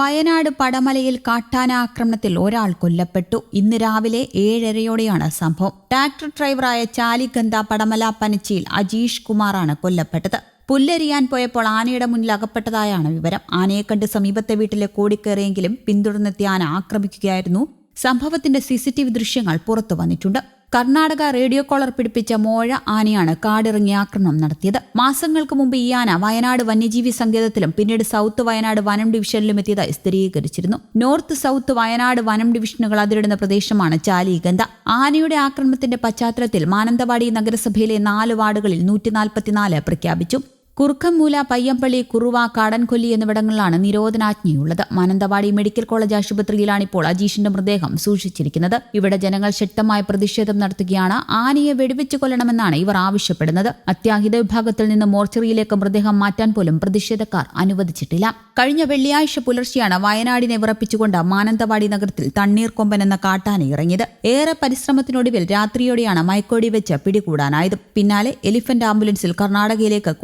വയനാട് പടമലയിൽ കാട്ടാന ആക്രമണത്തിൽ ഒരാൾ കൊല്ലപ്പെട്ടു. ഇന്ന് രാവിലെ ഏഴരയോടെയാണ് സംഭവം. ട്രാക്ടർ ഡ്രൈവറായ ചാലിഗന്ധ പടമല പനച്ചിയിൽ അജീഷ് കുമാറാണ് കൊല്ലപ്പെട്ടത്. പുല്ലരിയാൻ പോയപ്പോൾ ആനയുടെ മുന്നിൽ അകപ്പെട്ടതായാണ് വിവരം. ആനയെ കണ്ട് സമീപത്തെ വീട്ടിലെ കോടിക്കയറിയെങ്കിലും പിന്തുടർന്നെത്തിയ ആന ആക്രമിക്കുകയായിരുന്നു. സംഭവത്തിന്റെ സിസിടിവി ദൃശ്യങ്ങൾ പുറത്തു വന്നിട്ടുണ്ട്. കർണാടക റേഡിയോ കോളർ പിടിപ്പിച്ച മോഴ ആനയാണ് കാടിറങ്ങി ആക്രമണം നടത്തിയത്. മാസങ്ങൾക്ക് മുമ്പ് ഈ ആന വയനാട് വന്യജീവി സങ്കേതത്തിലും പിന്നീട് സൗത്ത് വയനാട് വനം ഡിവിഷനിലും എത്തിയതായി സ്ഥിരീകരിച്ചിരുന്നു. നോർത്ത് സൗത്ത് വയനാട് വനം ഡിവിഷനുകൾ അതിരിടുന്ന പ്രദേശമാണ് ചാലിഗന്ധ ആനയുടെ ആക്രമണത്തിന്റെ പശ്ചാത്തലത്തിൽ മാനന്തവാടി നഗരസഭയിലെ നാല് വാർഡുകളിൽ നൂറ്റിനാൽപ്പത്തിനാല് പ്രഖ്യാപിച്ചു. കുറുക്കംമൂല പയ്യമ്പള്ളി കുറുവ കാടൻകൊല്ലി എന്നിവിടങ്ങളിലാണ് നിരോധനാജ്ഞയുള്ളത്. മാനന്തവാടി മെഡിക്കൽ കോളേജ് ആശുപത്രിയിലാണ് ഇപ്പോൾ അജീഷിന്റെ മൃതദേഹം സൂക്ഷിച്ചിരിക്കുന്നത്. ഇവിടെ ജനങ്ങൾ ശക്തമായ പ്രതിഷേധം നടത്തുകയാണ്. ആനയെ വെടിവെച്ച് കൊല്ലണമെന്നാണ് ഇവർ ആവശ്യപ്പെടുന്നത്. അത്യാഹിത വിഭാഗത്തിൽ നിന്ന് മോർച്ചറിയിലേക്ക് മൃതദേഹം മാറ്റാൻ പോലും പ്രതിഷേധക്കാർ അനുവദിച്ചിട്ടില്ല. കഴിഞ്ഞ വെള്ളിയാഴ്ച പുലർച്ചെയാണ് വയനാടിനെ വിറപ്പിച്ചുകൊണ്ട് മാനന്തവാടി നഗരത്തിൽ തണ്ണീർക്കൊമ്പൻ എന്ന കാട്ടാന ഇറങ്ങിയത്. ഏറെ പരിശ്രമത്തിനൊടുവിൽ രാത്രിയോടെയാണ് മയക്കോടി വെച്ച് പിടികൂടാനായത്. പിന്നാലെ എലിഫന്റ് ആംബുലൻസിൽ കർണാടകയിലേക്ക്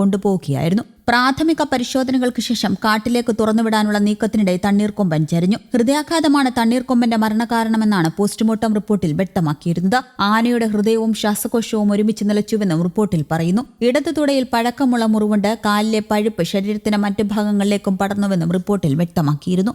കൊണ്ടുപോവുകയായിരുന്നു പ്രാഥമിക പരിശോധനകൾക്ക് ശേഷം കാട്ടിലേക്ക് തുറന്നുവിടാനുള്ള നീക്കത്തിനിടെ തണ്ണീർക്കൊമ്പൻ ചരിഞ്ഞു. ഹൃദയാഘാതമാണ് തണ്ണീർക്കൊമ്പന്റെ മരണകാരണമെന്നാണ് പോസ്റ്റ്മോർട്ടം റിപ്പോർട്ടിൽ വ്യക്തമാക്കിയിരുന്നത്. ആനയുടെ ഹൃദയവും ശ്വാസകോശവും ഒരുമിച്ച് നിലച്ചുവെന്നും റിപ്പോർട്ടിൽ പറയുന്നു. ഇടതു തുടയിൽ പഴക്കമുള്ള മുറിവുണ്ട്. കാലിലെ പഴുപ്പ് ശരീരത്തിന്റെ മറ്റു ഭാഗങ്ങളിലേക്കും പടർന്നുവെന്നും റിപ്പോർട്ടിൽ വ്യക്തമാക്കിയിരുന്നു.